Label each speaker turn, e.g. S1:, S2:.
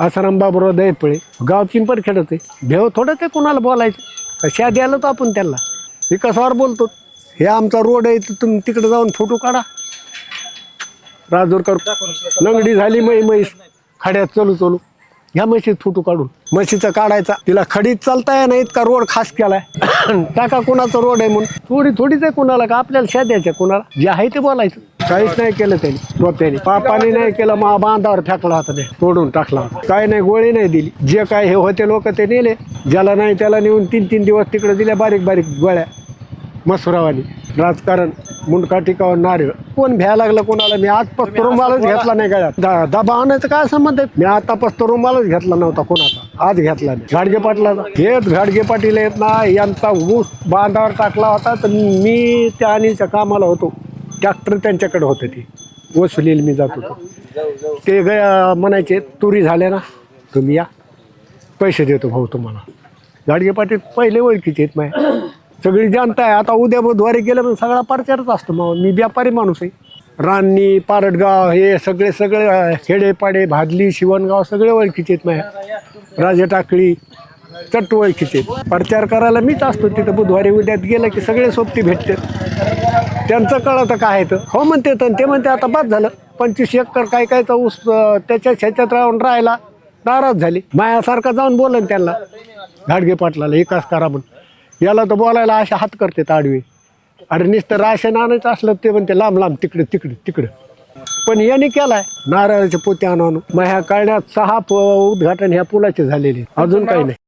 S1: आसाराम बाबूराव दैपळे गावची पण खेळत आहे भेव थोडं ते कुणाला बोलायचं? कशा द्यायला तो आपण त्यांना विकासावर बोलतो. हे आमचा रोड आहे तर तुम्ही तिकडे जाऊन फोटो काढा. राजूरकर लंगडी झाली मै म्हैस खड्यात चलू चलू. ह्या म्हशीत फोटो काढून. म्हशीचा काढायचा. तिला खडीत चालता या नाहीत का रोड खास केलाय. टाका कोणाचा रोड आहे म्हणून. थोडी थोडीच आहे कोणाला का? आपल्याला शा द्यायच्या कोणाला? जे आहे ते बोलायचं. काहीच नाही केलं त्यांनी रोप्याने पापाने नाही केलं मा बांधावर फेकला होता ते तोडून टाकला होता. काय नाही गोळी नाही दिली. जे काय हे होते लोक ते नेले. ज्याला नाही त्याला नेऊन तीन तीन दिवस तिकडे दिल्या बारीक बारीक गोळ्या. मसुरावानी. राजकारण मुंडका टिकावर नारळ. कोण भ्या लागलं कोणाला? मी आजपासून रुमालच घेतला नाही गळ्यात. दबा आणायचं काय संबंध आहे? मी आतापासून रुमालच घेतला नव्हता कोणाचा. आज घेतला नाही. घाडगे पाटलाचा हेच घाडगे पाटील आहेत ना यांचा ऊस बांधावर टाकला होता तर मी त्या अनिलच्या कामाला होतो. ट्रॅक्टर त्यांच्याकडे होते ते. वसुलीला मी जात होतो. ते ग म्हणायचे तुरी झाल्या ना तुम्ही या. पैसे देतो भाऊ तुम्हाला. गाडगे पाटील पहिले ओळखीचे आहेत माय. सगळी जनता आहे. आता उद्या बुधवारी गेलं पण सगळा प्रचारच असतो मग मी व्यापारी माणूस आहे. रान्नी पारडगाव हे सगळे सगळे खेडेपाडे भादली शिवणगाव सगळे ओळखीचे आहेत माझ्या राजे टाकळी चट्ट ओळखीचे प्रचार करायला मीच असतो तिथं बुधवारी उद्यात गेलं की सगळे सोबती भेटतात. त्यांचं कळतं काय आहे तर. हो म्हणते तर ते म्हणते आता बाद झालं. पंचवीस एकर काय कायचा ऊस त्याच्या ह्याच्यात राहून राहायला नाराज झाली. मायासारखा जाऊन बोलन त्यांना. घाडगे पाटलाला एकाच करा म्हणून. याला तर बोलायला अशा हात करते आडवे अरे नुसतं राशन आणायचं असलं ते म्हणते लांब लांब तिकडे तिकडे तिकडे. पण याने केलाय. नारळाचे पोते आणून. मग ह्या कळण्यात सहा प- उद्घाटन ह्या पुलाचे झालेले. अजून काही नाही.